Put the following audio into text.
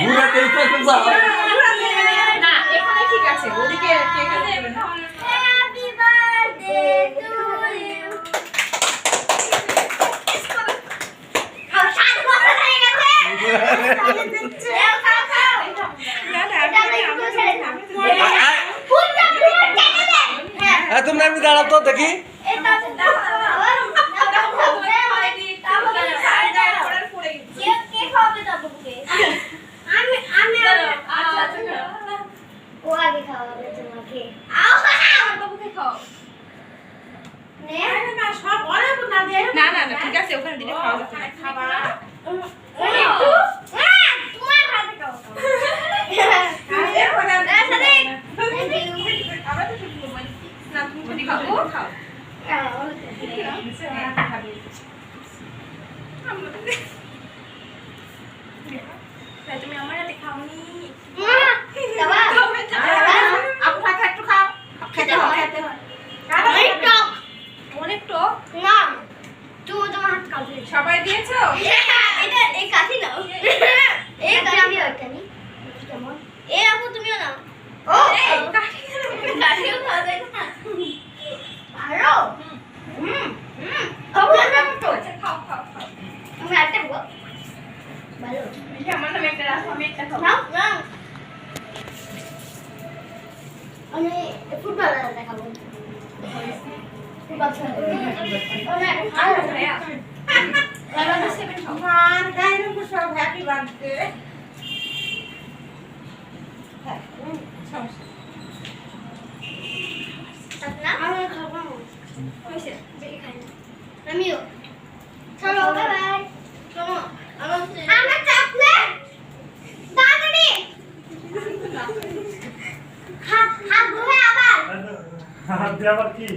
ঘুরাতে ইচ্ছে যাও না এখানে ঠিক আছে ওদিকে কেক দেবে না Happy birthday to you. খাও, সাত বছর হয়ে গেছে। এও খাও, খাও। এটা আমরা একটু ছেড়ে দাও। ফুলটা ফুল কেটে দে। হ্যাঁ, হ্যাঁ তুমি আমি দাঁড়াও তো দেখি এটা দাও, দাও, দাও, দাও, তারপরে সাইড দাও। কে কে খাওয়াবে তারপরে? আমি আমি ও আগে খাওয়াবে তোমাকে। আও নে। না না না ঠিক আছে ওখানে দিলে খাওয়া না খাবার খাও। আমরা খাও খাও। তুমি আমার হাতে খাওনি। সবাই দিয়েছ? এই, কাঠি- আচ্ছা, খাও। খাও খাও এই যে আমার নামে একটা রাখো আমি একটা খাব। আমি ফুটবল দেখাবো। ফুটবল ভাইয়া। আমি খাব হয়েছে আমিও চলো বাই বাই চলো আমরা চকলেট দাদানি হাত হাত ধুয়ে আবার। হাত দিয়ে আবার কি?